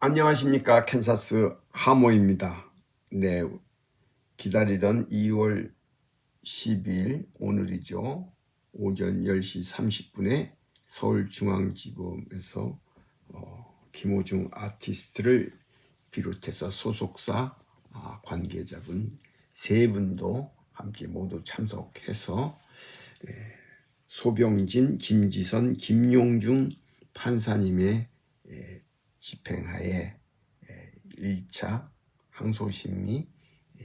안녕하십니까 캔사스 하모입니다. 네 기다리던 2월 10일 오늘이죠. 오전 10시 30분에 서울중앙지검에서 어, 김호중 아티스트를 비롯해서 소속사 아, 관계자분 세 분도 함께 모두 참석해서 예, 소병진, 김지선, 김용중 판사님의 예, 집행하에 1차 항소심이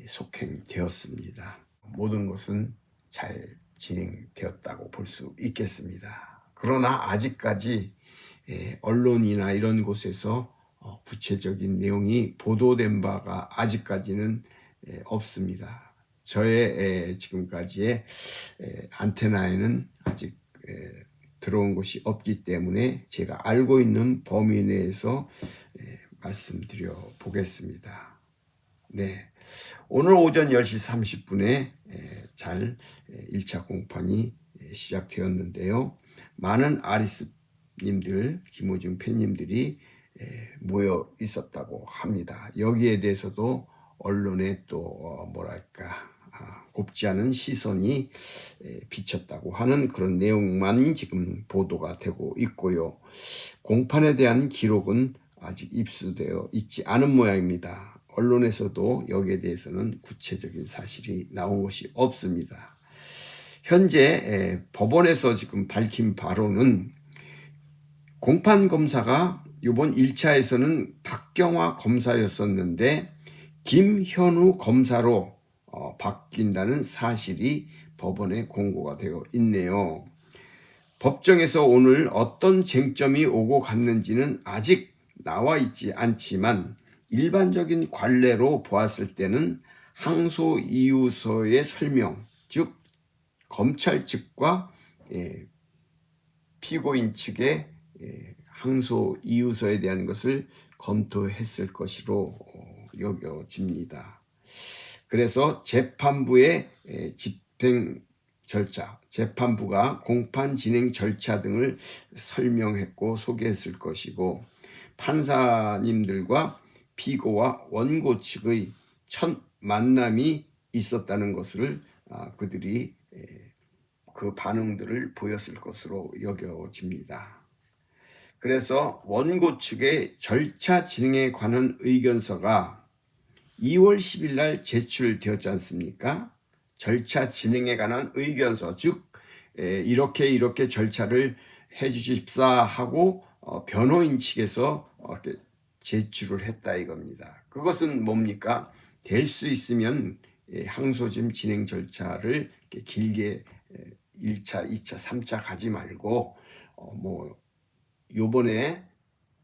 속행되었습니다. 모든 것은 잘 진행되었다고 볼 수 있겠습니다. 그러나 아직까지 예, 언론이나 이런 곳에서 어, 구체적인 내용이 보도된 바가 아직까지는 예, 없습니다. 저의 예, 지금까지의 안테나에는 아직 들어온 것이 없기 때문에 제가 알고 있는 범위 내에서 말씀드려 보겠습니다. 네. 오늘 오전 10시 30분에 잘 1차 공판이 시작되었는데요. 많은 아리스님들, 김호중 팬님들이 모여 있었다고 합니다. 여기에 대해서도 언론에 또 어, 뭐랄까 아, 곱지 않은 시선이 비쳤다고 하는 그런 내용만 지금 보도가 되고 있고요. 공판에 대한 기록은 아직 입수되어 있지 않은 모양입니다. 언론에서도 여기에 대해서는 구체적인 사실이 나온 것이 없습니다. 현재 법원에서 지금 밝힌 바로는 공판 검사가 이번 1차에서는 박경화 검사였었는데 김현우 검사로 어, 바뀐다는 사실이 법원에 공고가 되어 있네요. 법정에서 오늘 어떤 쟁점이 오고 갔는지는 아직 나와 있지 않지만 일반적인 관례로 보았을 때는 항소 이유서의 설명, 즉 검찰 측과 예, 피고인 측의 예, 항소 이유서에 대한 것을 검토했을 것으로 어, 여겨집니다. 그래서 재판부의 집행 절차, 재판부가 공판 진행 절차 등을 설명했고 소개했을 것이고 판사님들과 피고와 원고 측의 첫 만남이 있었다는 것을 아, 그들이 그 반응들을 보였을 것으로 여겨집니다. 그래서 원고 측의 절차 진행에 관한 의견서가 2월 10일 날 제출되었지 않습니까? 절차 진행에 관한 의견서, 즉 이렇게 이렇게 절차를 해주십사 하고 어, 변호인 측에서 이렇게 제출을 했다 이겁니다. 그것은 뭡니까? 될 수 있으면 항소심 진행 절차를 길게 1차, 2차, 3차 가지 말고 어, 뭐 요번에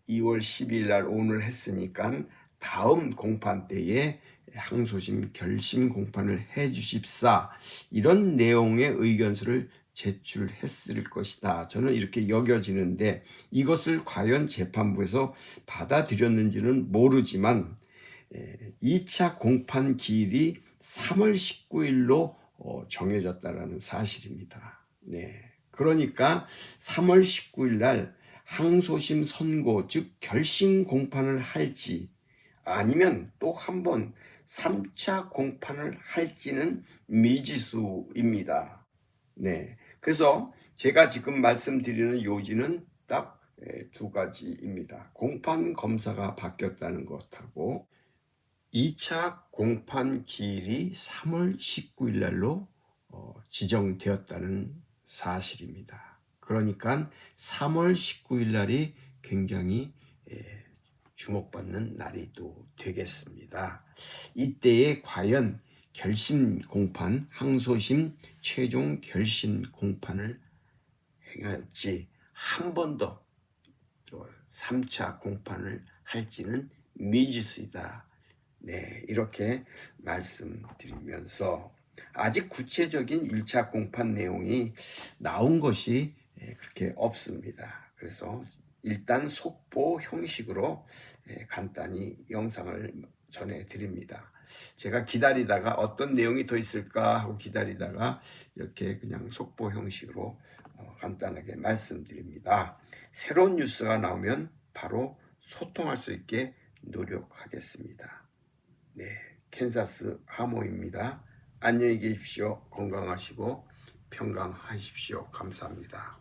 2월 10일 날 오늘 했으니까 다음 공판 때에 항소심 결심 공판을 해 주십사 이런 내용의 의견서를 제출했을 것이다. 저는 이렇게 여겨지는데 이것을 과연 재판부에서 받아들였는지는 모르지만 2차 공판 기일이 3월 19일로 어, 정해졌다라는 사실입니다. 네. 그러니까 3월 19일 날 항소심 선고 즉 결심 공판을 할지 아니면 또 한 번 3차 공판을 할지는 미지수입니다. 네. 그래서 제가 지금 말씀드리는 요지는 딱 두 가지입니다. 공판 검사가 바뀌었다는 것하고 2차 공판 기일이 3월 19일 날로 어, 지정되었다는 사실입니다. 그러니까 3월 19일 날이 굉장히 주목받는 날이 또 되겠습니다. 이때에 과연 결심 공판, 항소심 최종 결심 공판을 행할지 한 번 더 3차 공판을 할지는 미지수이다. 네, 이렇게 말씀드리면서 아직 구체적인 1차 공판 내용이 나온 것이 그렇게 없습니다. 그래서 일단 속보 형식으로 간단히 영상을 전해드립니다. 제가 기다리다가 어떤 내용이 더 있을까 하고 기다리다가 이렇게 그냥 속보 형식으로 어, 간단하게 말씀드립니다. 새로운 뉴스가 나오면 바로 소통할 수 있게 노력하겠습니다. 네, 캔사스 하모입니다. 안녕히 계십시오. 건강하시고 평강하십시오. 감사합니다.